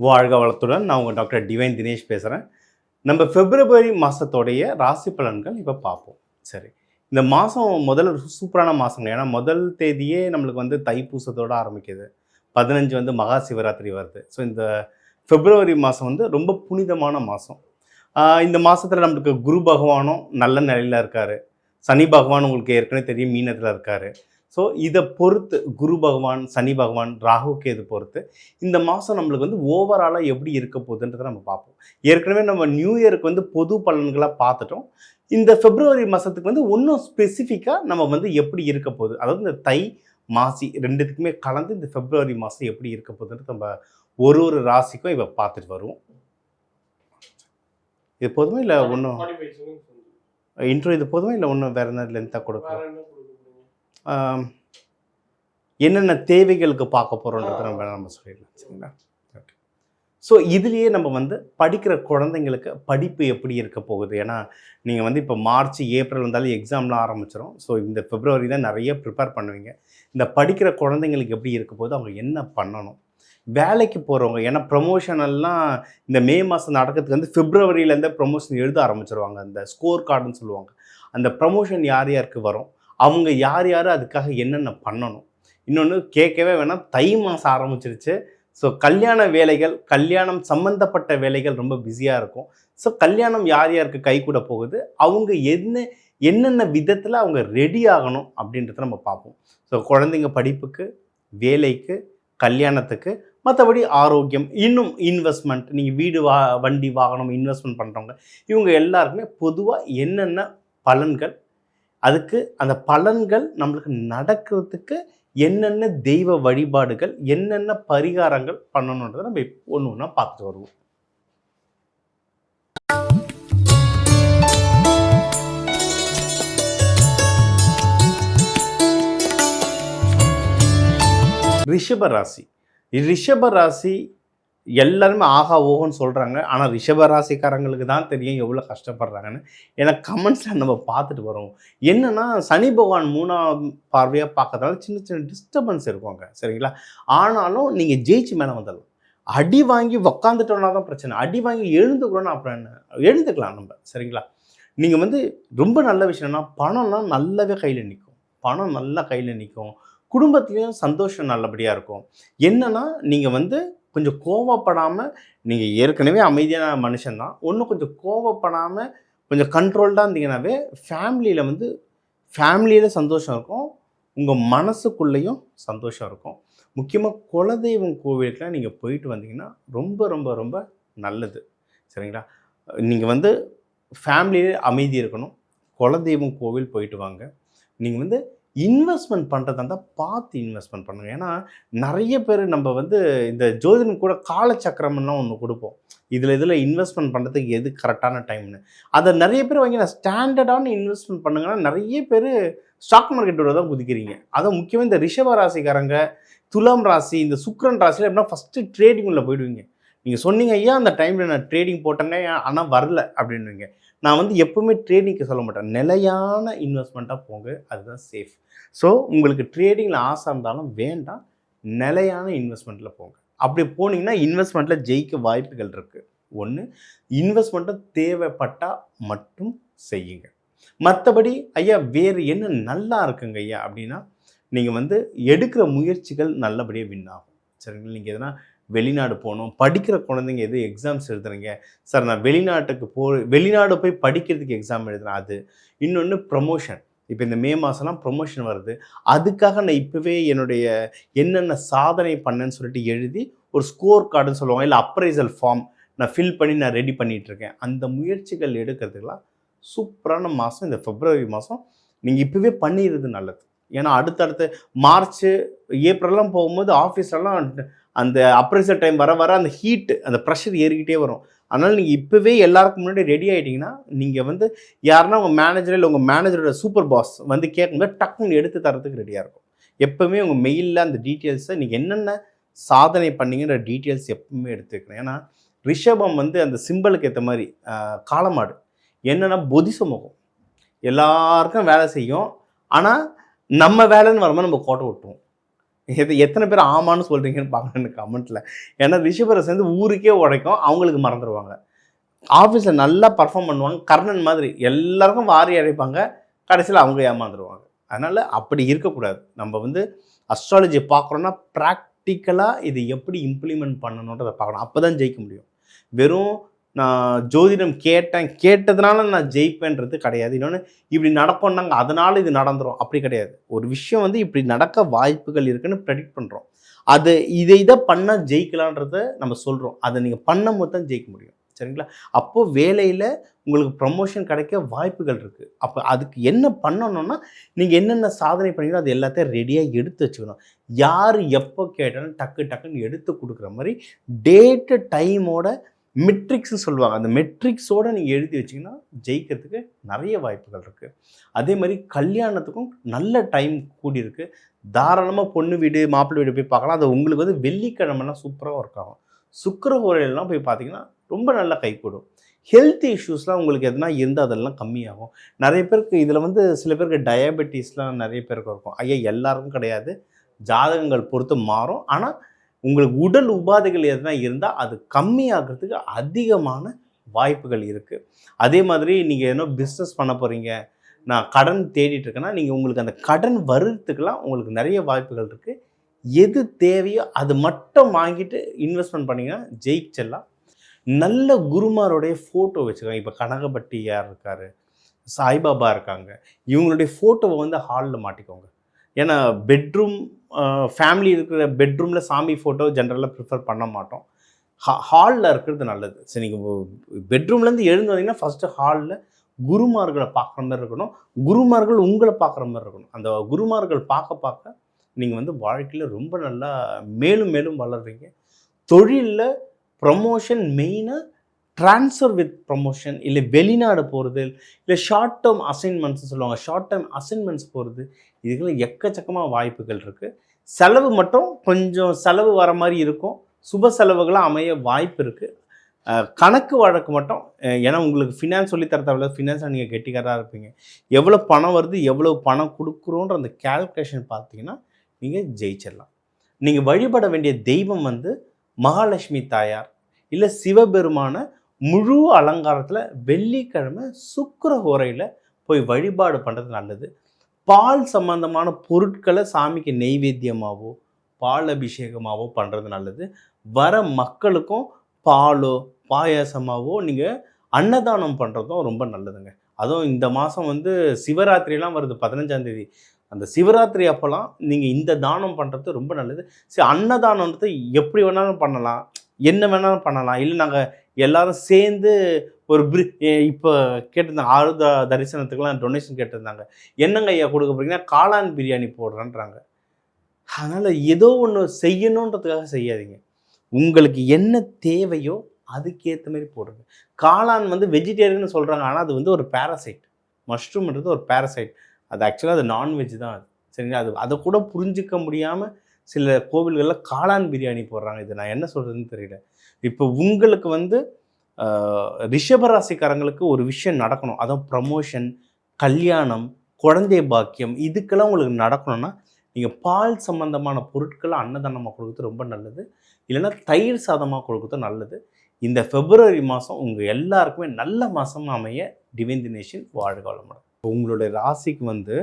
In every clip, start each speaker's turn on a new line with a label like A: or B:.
A: வாழ்க வளத்துடன். நான் உங்கள் டாக்டர் டிவைன் தினேஷ் பேசுகிறேன் நம்ம பிப்ரவரி மாதத்தோடைய ராசி பலன்கள் இப்போ பார்ப்போம். சரி. இந்த மாதம் முதல்ல ஒரு சூப்பரான மாதம் ஏன்னா முதல் தேதியே நம்மளுக்கு வந்து தைப்பூசத்தோடு ஆரம்பிக்குது. பதினஞ்சு வந்து மகா சிவராத்திரி வருது. ஸோ இந்த பிப்ரவரி மாதம் வந்து ரொம்ப புனிதமான மாதம் இந்த மாதத்தில் நம்மளுக்கு குரு பகவானும் நல்ல நிலையில் இருக்கார். சனி பகவான் உங்களுக்கு ஏற்கனவே தெரியும் மீனத்தில் இருக்கார். ஸோ இதை பொறுத்து குரு பகவான் சனி பகவான் ராகு கேது பொறுத்து இந்த மாதம் நம்மளுக்கு வந்து ஓவராலாக எப்படி இருக்க போகுதுன்றதை நம்ம பார்ப்போம். ஏற்கனவே நம்ம நியூ இயருக்கு வந்து பொது பலன்களாக பார்த்துட்டோம். இந்த பிப்ரவரி மாதத்துக்கு வந்து இன்னும் ஸ்பெசிஃபிக்காக நம்ம வந்து எப்படி இருக்க போகுது? அதாவது இந்த தை மாசி ரெண்டுத்துக்குமே கலந்து இந்த பிப்ரவரி மாதம் எப்படி இருக்க போகுதுன்றது நம்ம ஒரு ஒரு ராசிக்கும் இப்போ பார்த்துட்டு வருவோம். இது போதுமா இல்லை ஒன்றும் இன்ட்ரோ இது போதுமா இல்லை ஒன்றும் வேறு என்ன லென்த்தாக கொடுக்கும் ஆம், என்னென்ன தேவைகளுக்கு பார்க்க போகிறோன்றத நம்ம நம்ம சொல்லிடலாம் சரிங்களா? ஓகே ஸோ இதுலேயே நம்ம வந்து படிக்கிற குழந்தைங்களுக்கு படிப்பு எப்படி இருக்க போகுது? ஏன்னா நீங்கள் வந்து இப்போ மார்ச் ஏப்ரல் வந்தாலும் எக்ஸாம்லாம் ஆரம்பிச்சிடும் ஸோ இந்த பிப்ரவரி தான் நிறைய ப்ரிப்பேர் பண்ணுவீங்க. இந்த படிக்கிற குழந்தைங்களுக்கு எப்படி இருக்க போகுது? அவங்க என்ன பண்ணணும்? வேலைக்கு போகிறவங்க ஏன்னா ப்ரொமோஷன் எல்லாம் இந்த மே மாதம் நடக்கிறதுக்கு வந்து பிப்ரவரியிலேருந்தே ப்ரொமோஷன் எழுத ஆரம்பிச்சிருவாங்க. அந்த ஸ்கோர் கார்டுன்னு சொல்லுவாங்க. அந்த ப்ரமோஷன் யார் யாருக்கு வரும்? அவங்க யார் யார் அதுக்காக என்னென்ன பண்ணணும்? இன்னொன்று கேட்கவே வேணாம் தை மாதம் ஆரம்பிச்சிருச்சு. ஸோ கல்யாண வேலைகள் கல்யாணம் சம்மந்தப்பட்ட வேலைகள் ரொம்ப பிஸியாக இருக்கும். ஸோ கல்யாணம் யார் யாருக்கு கை கூட போகுது? அவங்க என்ன என்னென்ன விதத்தில் அவங்க ரெடி ஆகணும் அப்படின்றத நம்ம பார்ப்போம். ஸோ குழந்தைங்க படிப்புக்கு வேலைக்கு கல்யாணத்துக்கு மற்றபடி ஆரோக்கியம் இன்னும் இன்வெஸ்ட்மெண்ட் நீங்கள் வீடு வா வண்டி வாகனம் இன்வெஸ்ட்மெண்ட் பண்ணுறவங்க இவங்க எல்லாருக்குமே பொதுவாக என்னென்ன பலன்கள் அதுக்கு அந்த பலன்கள் நம்மளுக்கு நடக்கிறதுக்கு என்னென்ன தெய்வ வழிபாடுகள் என்னென்ன பரிகாரங்கள் பண்ணணுன்றதை நம்ம ஒன்று ஒன்றா பார்த்துட்டு வருவோம். ரிஷப ராசி. ரிஷப ராசி எல்லாருமே ஆகா ஓகோன்னு சொல்கிறாங்க ஆனால் ரிஷபராசிக்காரங்களுக்கு தான் தெரியும் எவ்வளோ கஷ்டப்படுறாங்கன்னு. ஏன்னா கமெண்ட்ஸில் நம்ம பார்த்துட்டு வரோம். என்னன்னா சனி பகவான் மூணாம் பார்வையாக பார்க்கறதால சின்ன சின்ன டிஸ்டர்பன்ஸ் இருக்குங்க சரிங்களா? ஆனாலும் நீங்கள் ஜெயிச்சு மேலே வந்துடலாம் அடி வாங்கி உக்காந்துட்டோன்னா தான் பிரச்சனை. அடி வாங்கி எழுந்துக்கிறோன்னா அப்புறம் என்ன? எழுந்துக்கலாம் நம்ம. சரிங்களா? நீங்கள் வந்து ரொம்ப நல்ல விஷயம்னா பணம்லாம் நல்லாவே கையில் நிற்கும் பணம் நல்லா கையில் நிற்கும் குடும்பத்துலேயும் சந்தோஷம் நல்லபடியாக இருக்கும். என்னன்னா நீங்கள் வந்து கொஞ்சம் கோவப்படாமல் நீங்கள் ஏற்கனவே அமைதியான மனுஷன்தான். ஒன்றும் கொஞ்சம் கோவப்படாமல் கொஞ்சம் கண்ட்ரோல்டாக இருந்தீங்கன்னாவே ஃபேமிலியில் வந்து ஃபேமிலியில் சந்தோஷம் இருக்கும். உங்கள் மனசுக்குள்ளேயும் சந்தோஷம் இருக்கும். முக்கியமாக குலதெய்வம் கோவிலுக்குலாம் நீங்கள் போயிட்டு வந்தீங்கன்னா ரொம்ப ரொம்ப ரொம்ப நல்லது. சரிங்களா? நீங்கள் வந்து ஃபேமிலியிலே அமைதி இருக்கணும். குலதெய்வம் கோவில் போயிட்டு வாங்க. நீங்கள் வந்து இன்வெஸ்ட்மெண்ட் பண்ணுறதா இருந்தால் பார்த்து இன்வெஸ்ட்மெண்ட் பண்ணுங்கள் ஏன்னா நிறைய பேர் நம்ம வந்து இந்த ஜோதிடம் கூட காலச்சக்கரம்லாம் ஒன்று கொடுப்போம். இதில் இதில் இன்வெஸ்ட்மெண்ட் பண்ணுறதுக்கு எது கரெக்டான டைம்னு அதை நிறைய பேர் வாங்கி நான் ஸ்டாண்டர்டான இன்வெஸ்ட்மெண்ட் பண்ணுங்கன்னா நிறைய பேர் ஸ்டாக் மார்க்கெட்டோட தான் குதிக்கிறீங்க. அதுவும் முக்கியமாக இந்த ரிஷப ராசிக்காரங்க துலாம் ராசி இந்த சுக்ரன் ராசியில் எப்படின்னா ஃபஸ்ட்டு ட்ரேடிங் உள்ள போயிடுவீங்க. நீங்கள் சொன்னீங்க ஐயா அந்த டைமில் நான் ட்ரேடிங் போட்டேங்க ஆனால் வரல. அப்படின்னுவீங்க. நான் வந்து எப்பவுமே ட்ரேடிங்க்கு சொல்ல மாட்டேன். நிலையான இன்வெஸ்ட்மெண்ட்டாக போங்க. அதுதான் சேஃப் ஸோ உங்களுக்கு ட்ரேடிங்கில் ஆசை இருந்தாலும் வேண்டாம். நிலையான இன்வெஸ்ட்மெண்ட்டில் போங்க. அப்படி போனீங்கன்னா இன்வெஸ்ட்மெண்ட்டில் ஜெயிக்க வாய்ப்புகள் இருக்குது ஒன்று இன்வெஸ்ட்மெண்ட்டை தேவைப்பட்டால் மட்டும் செய்யுங்க. மற்றபடி ஐயா வேறு என்ன நல்லா இருக்குங்க ஐயா? அப்படின்னா நீங்கள் வந்து எடுக்கிற முயற்சிகள் நல்லபடியாக வின் ஆகும். சரிங்களா? நீங்கள் எதனா வெளிநாடு போகணும். படிக்கிற குழந்தைங்க எது எக்ஸாம்ஸ் எழுதுறீங்க? சார் நான் வெளிநாட்டுக்கு போ வெளிநாடு போய் படிக்கிறதுக்கு எக்ஸாம் எழுதுறேன். அது. இன்னொன்று ப்ரமோஷன் இப்போ இந்த மே மாதம்லாம் ப்ரொமோஷன் வருது. அதுக்காக நான் இப்போவே என்னுடைய என்னென்ன சாதனை பண்ணேன்னு சொல்லிட்டு எழுதி ஒரு ஸ்கோர் கார்டுன்னு சொல்லுவாங்க. இல்லை அப்ரைசல் ஃபார்ம் நான் ஃபில் பண்ணி நான் ரெடி பண்ணிகிட்டு இருக்கேன் அந்த முயற்சிகள் எடுக்கிறதுக்கெல்லாம் சூப்பரான மாதம் இந்த பிப்ரவரி மாதம் நீங்கள் இப்போவே பண்ணிடுறது நல்லது. ஏன்னா அடுத்தடுத்து மார்ச் ஏப்ரல்லாம் போகும்போது ஆஃபீஸெல்லாம் அந்த அப்ரைசர் டைம் வர வர அந்த ஹீட்டு அந்த ப்ரெஷர் ஏறிக்கிட்டே வரும். அதனால் நீங்கள் இப்போவே எல்லாருக்கும் முன்னாடி ரெடி ஆகிட்டிங்கன்னா நீங்கள் வந்து யாருன்னா உங்கள் மேனேஜர் இல்லை உங்கள் மேனேஜரோட சூப்பர் பாஸ் வந்து கேட்கும்போது டக்குன்னு எடுத்து தரத்துக்கு ரெடியாக இருக்கும். எப்போவுமே உங்கள் மெயிலில் அந்த டீட்டெயில்ஸை நீங்கள் என்னென்ன சாதனை பண்ணீங்கன்ற டீட்டெயில்ஸ் எப்பவுமே எடுத்துக்கணும். ஏன்னா ரிஷபம் வந்து அந்த சிம்பிளுக்கு ஏற்ற மாதிரி காலமாடு என்னென்னா பொதி சமூகம் எல்லாருக்கும் வேலை செய்யும். ஆனால் நம்ம வேலைன்னு வரும்போது நம்ம கோட்டை விட்டுருவோம் எது எத்தனை பேர் ஆமான்னு சொல்கிறீங்கன்னு பார்க்கணும் கமெண்ட்டில் ஏன்னா ரிஷபரை சேர்ந்து ஊருக்கே உழைக்கும் அவங்களுக்கு மறந்துடுவாங்க ஆஃபீஸில் நல்லா பர்ஃபார்ம் பண்ணுவாங்க கர்ணன் மாதிரி. எல்லாருக்கும் வாரி அழைப்பாங்க கடைசியில் அவங்க ஏமாந்துருவாங்க. அதனால் அப்படி இருக்கக்கூடாது. நம்ம வந்து அஸ்ட்ராலஜி பார்க்குறோன்னா ப்ராக்டிக்கலாக இது எப்படி இம்ப்ளிமெண்ட் பண்ணணுன்றதை பார்க்கணும். அப்போ தான் ஜெயிக்க முடியும். வெறும் நான் ஜோதிடம் கேட்டேன் கேட்டதுனால நான் ஜெயிப்பேன்றது கிடையாது. இன்னொன்று இப்படி நடக்கும்னாங்க அதனால் இது நடந்துடும் அப்படி கிடையாது. ஒரு விஷயம் வந்து இப்படி நடக்க வாய்ப்புகள் இருக்குன்னு ப்ரெடிக்ட் பண்ணுறோம் அது இதை இதை பண்ணால் ஜெயிக்கலான்றத நம்ம சொல்கிறோம் அதை நீங்கள் பண்ணும் போது தான் ஜெயிக்க முடியும். சரிங்களா? அப்போது வேலையில் உங்களுக்கு ப்ரமோஷன் கிடைக்க வாய்ப்புகள் இருக்குது அப்போ அதுக்கு என்ன பண்ணணும்னா நீங்கள் என்னென்ன சாதனை பண்ணீங்களோ அது எல்லாத்தையும் ரெடியாக எடுத்து வச்சுக்கணும். யார் எப்போ கேட்டாலும் டக்கு டக்குன்னு எடுத்து கொடுக்குற மாதிரி டேட்டு டைமோட மெட்ரிக்ஸ்னு சொல்லுவாங்க. அந்த மெட்ரிக்ஸோடு நீங்கள் எழுதி வச்சிங்கன்னா ஜெயிக்கிறதுக்கு நிறைய வாய்ப்புகள் இருக்குது அதே மாதிரி கல்யாணத்துக்கும் நல்ல டைம் கூடியிருக்கு. தாராளமாக பொண்ணு வீடு மாப்பிள்ளை வீடு போய் பார்க்கலாம். அது உங்களுக்கு வந்து வெள்ளிக்கிழமெல்லாம் சூப்பராக ஒர்க் ஆகும். சுக்கர உரையிலலாம் போய் பார்த்தீங்கன்னா ரொம்ப நல்லா கைகூடும் ஹெல்த் இஷ்யூஸ்லாம் உங்களுக்கு எதனா இருந்தால் அதெல்லாம் கம்மியாகும். நிறைய பேருக்கு இதில் வந்து சில பேருக்கு டயபெட்டிஸ்லாம் நிறைய பேருக்கு இருக்கும். ஐயா எல்லாருக்கும் கிடையாது. ஜாதகங்கள் பொறுத்து மாறும். ஆனால் உங்களுக்கு உடல் உபாதைகள் எதனா இருந்தால் அது கம்மியாகிறதுக்கு அதிகமான வாய்ப்புகள் இருக்குது அதே மாதிரி நீங்கள் என்ன பிஸ்னஸ் பண்ண போகிறீங்க நான் கடன் தேடிட்டு இருக்கேன்னா நீங்கள் உங்களுக்கு அந்த கடன் வர்றதுக்கெல்லாம் உங்களுக்கு நிறைய வாய்ப்புகள் இருக்குது எது தேவையோ அது மட்டும் வாங்கிட்டு இன்வெஸ்ட்மெண்ட் பண்ணிங்கன்னா ஜெயிச்செல்லாம் நல்ல குருமாரோடைய ஃபோட்டோ வச்சுக்கோங்க இப்போ கனகப்பட்டி யார் இருக்கார் சாய்பாபா இருக்காங்க. இவங்களுடைய ஃபோட்டோவை வந்து ஹாலில் மாட்டிக்கோங்க. ஏன்னா பெட்ரூம் ஃபேமிலி இருக்கிற பெட்ரூமில் சாமி ஃபோட்டோ ஜென்ரலாக ப்ரிஃபர் பண்ண மாட்டோம். ஹா ஹாலில் இருக்கிறது நல்லது. சரி நீங்கள் பெட்ரூம்லேருந்து எழுந்து வந்தீங்கன்னா ஃபஸ்ட்டு ஹாலில் குருமார்களை பார்க்குற மாதிரி இருக்கணும். குருமார்கள் உங்களை பார்க்குற மாதிரி இருக்கணும். அந்த குருமார்கள் பார்க்க பார்க்க நீங்கள் வந்து வாழ்க்கையில் ரொம்ப நல்லா மேலும் மேலும் வளர்றீங்க. தொழிலில் ப்ரமோஷன் மெயினாக ட்ரான்ஸ்ஃபர் வித் ப்ரமோஷன் இல்லை வெளிநாடு போகிறது இல்லை ஷார்ட் டேர்ம் அசைன்மெண்ட்ஸ் சொல்லுவாங்க. ஷார்ட் டேர்ம் அசைன்மெண்ட்ஸ் போகிறது இதுக்கெல்லாம் எக்கச்சக்கமாக வாய்ப்புகள் இருக்குது செலவு மட்டும் கொஞ்சம் செலவு வர மாதிரி இருக்கும். சுப செலவுகளாக அமைய வாய்ப்பு இருக்குது கணக்கு வழக்கு மட்டும் ஏன்னா உங்களுக்கு ஃபினான்ஸ் சொல்லித்தர தர தேவையில்ல. நீங்கள் கெட்டிக்காராக இருப்பீங்க. எவ்வளோ பணம் வருது எவ்வளோ பணம் கொடுக்குறோன்ற அந்த கேல்குலேஷன் பார்த்தீங்கன்னா நீங்கள் ஜெயிச்சிடலாம். நீங்கள் வழிபட வேண்டிய தெய்வம் வந்து மகாலட்சுமி தாயார் இல்லை சிவபெருமான முழு அலங்காரத்தில் வெள்ளிக்கிழமை சுக்கிர ஹோரையில் போய் வழிபாடு பண்ணுறது நல்லது. பால் சம்பந்தமான பொருட்களை சாமிக்கு நெய்வேத்தியமாகவோ பால் அபிஷேகமாகவோ பண்ணுறது நல்லது. வர மக்களுக்கும் பாலோ பாயாசமாகவோ நீங்கள் அன்னதானம் பண்ணுறதும் ரொம்ப நல்லதுங்க. அதுவும் இந்த மாதம் வந்து சிவராத்திரிலாம் வருது பதினஞ்சாந்தேதி அந்த சிவராத்திரி அப்போல்லாம் நீங்கள் இந்த தானம் பண்ணுறது ரொம்ப நல்லது. சரி அன்னதானம்ன்றது எப்படி வேணாலும் பண்ணலாம். என்ன வேணாலும் பண்ணலாம். இல்லை நாங்கள் எல்லாரும் சேர்ந்து ஒரு பிரி இப்போ கேட்டிருந்தாங்க ஆறு த தரிசனத்துக்குலாம் டொனேஷன் கேட்டிருந்தாங்க. என்னங்க ஐயா கொடுக்க போறீங்கன்னா காளான் பிரியாணி போடுறேன்றாங்க. அதனால் ஏதோ ஒன்று செய்யணுன்றதுக்காக செய்யாதீங்க. உங்களுக்கு என்ன தேவையோ அதுக்கேற்ற மாதிரி போடுங்க. காளான் வந்து வெஜிடேரியன் சொல்கிறாங்க ஆனால் அது வந்து ஒரு பேரசைட் மஷ்ரூம்ன்றது ஒரு பேரசைட் அது ஆக்சுவலாக அது நான்வெஜ் தான் அது. சரிங்களா? அது அதை கூட புரிஞ்சிக்க முடியாமல் சில கோவில்களில் காளான் பிரியாணி போடுறாங்க. இது நான் என்ன சொல்கிறதுன்னு தெரியல. இப்போ உங்களுக்கு வந்து ரிஷபராசிக்காரங்களுக்கு ஒரு விஷயம் நடக்கணும். அதான் ப்ரமோஷன் கல்யாணம் குழந்தை பாக்கியம் இதுக்கெல்லாம் உங்களுக்கு நடக்கணும்னா நீங்கள் பால் சம்பந்தமான பொருட்களை அன்னதானமாக கொடுக்குறது ரொம்ப நல்லது. இல்லைன்னா தயிர் சாதமாக கொடுக்குறது நல்லது. இந்த பிப்ரவரி மாதம் உங்கள் எல்லாருக்குமே நல்ல மாதம் அமைய டிவைன் தினேஷன் வாழ்க வளமுடன். உங்களுடைய ராசிக்கு வந்து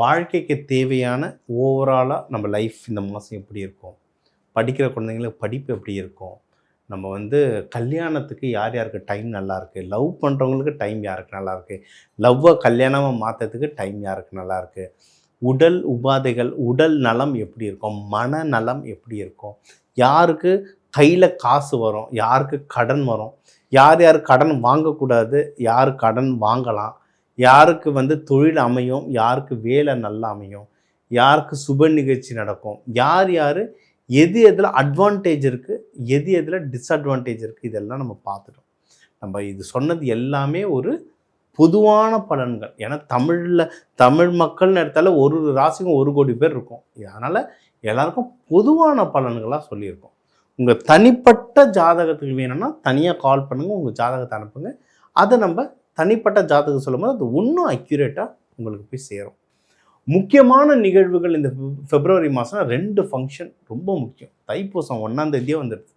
A: வாழ்க்கைக்கு தேவையான ஓவராலாக நம்ம லைஃப் இந்த மாதம் எப்படி இருக்கும்? படிக்கிற குழந்தைங்களுக்கு படிப்பு எப்படி இருக்கும்? நம்ம வந்து கல்யாணத்துக்கு யார் யாருக்கு டைம் நல்லாயிருக்கு லவ் பண்ணுறவங்களுக்கு டைம் யாருக்கு நல்லாயிருக்கு லவ்வை கல்யாணமாக மாற்றுறதுக்கு டைம் யாருக்கு நல்லாயிருக்கு உடல் உபாதைகள் உடல் நலம் எப்படி இருக்கும்? மனநலம் எப்படி இருக்கும்? யாருக்கு கையில் காசு வரும்? யாருக்கு கடன் வரும்? யார் யார் கடன் வாங்கக்கூடாது? யார் கடன் வாங்கலாம்? யாருக்கு வந்து தொழில் அமையும்? யாருக்கு வேலை நல்லா அமையும்? யாருக்கு சுப நிகழ்ச்சி நடக்கும்? யார் யார் எது எதில் அட்வான்டேஜ் இருக்குது எது எதில் டிஸ்அட்வான்டேஜ் இருக்குது இதெல்லாம் நம்ம பார்த்துட்டோம். நம்ம இது சொன்னது எல்லாமே ஒரு பொதுவான பலன்கள். ஏன்னா தமிழில் தமிழ் மக்கள்னு எடுத்தால ஒரு ஒரு ராசிக்கும் ஒரு கோடி பேர் இருக்கும். அதனால் எல்லாருக்கும் பொதுவான பலன்களாக சொல்லியிருக்கோம். உங்கள் தனிப்பட்ட ஜாதகத்துக்கு வேணும்னா தனியாக கால் பண்ணுங்கள் உங்கள் ஜாதகத்தை அனுப்புங்க. அதை நம்ம தனிப்பட்ட ஜாதகம் சொல்லும்போது அது இன்னும் அக்யூரேட்டாக உங்களுக்கு போய் சேரும். முக்கியமான நிகழ்வுகள் இந்த பிப்ரவரி மாதம் ரெண்டு ஃபங்க்ஷன் ரொம்ப முக்கியம். தைப்பூசம் ஒன்றாம் தேதியே வந்துடுது.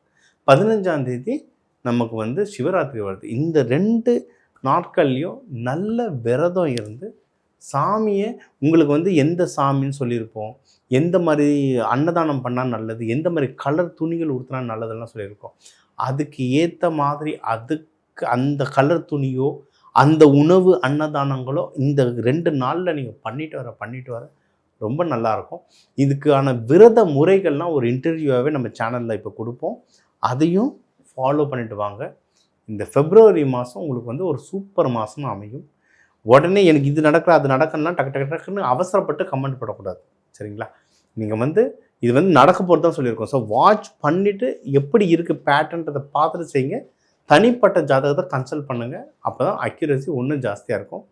A: பதினஞ்சாம் தேதி நமக்கு வந்து சிவராத்திரி வருது. இந்த ரெண்டு நாட்கள்லையும் நல்ல விரதம் இருந்து சாமியை உங்களுக்கு வந்து எந்த சாமின்னு சொல்லியிருப்போம். எந்த மாதிரி அன்னதானம் பண்ணால் நல்லது எந்த மாதிரி கலர் துணிகள் உடுத்தினா நல்லதெல்லாம் சொல்லியிருக்கோம். அதுக்கு ஏற்ற மாதிரி அதுக்கு அந்த கலர் துணியோ அந்த உணவு அன்னதானங்களோ இந்த ரெண்டு நாளில் நீங்கள் பண்ணிட்டு வர பண்ணிட்டு வர ரொம்ப நல்லாயிருக்கும் இதுக்கான விரத முறைகள்லாம் ஒரு இன்டர்வியூவாகவே நம்ம சேனலில் இப்போ கொடுப்போம். அதையும் ஃபாலோ பண்ணிட்டு வாங்க. இந்த ஃபெப்ரவரி மாதம் உங்களுக்கு வந்து ஒரு சூப்பர் மாதமாக அமையும். உடனே எனக்கு இது நடக்கிற அது நடக்கணும்னா டக்கு டக்கு டக்குன்னு அவசரப்பட்டு கமெண்ட் போடக்கூடாது. சரிங்களா? நீங்கள் வந்து இது வந்து நடக்க போகிறது தான் சொல்லியிருக்கோம். ஸோ வாட்ச் பண்ணிவிட்டு எப்படி இருக்குது பேட்டர்ன்றதை பார்த்துட்டு செய்யுங்க. தனிப்பட்ட ஜாதகத்தை கன்சல்ட் பண்ணுங்கள் அப்போ தான் அக்யூரசி ஒன்றும் ஜாஸ்தியாக இருக்கும்.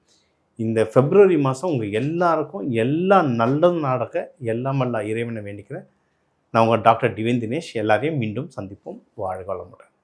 A: இந்த பிப்ரவரி மாதம் உங்கள் எல்லாருக்கும் எல்லாம் நல்லதும் நடக்க எல்லாம் வல்ல இறைவனை வேண்டிக்கிறேன். நான் உங்கள் டாக்டர் டிவேன் தினேஷ். எல்லாரையும் மீண்டும் சந்திப்போம். வாழ்க வளமுடன்.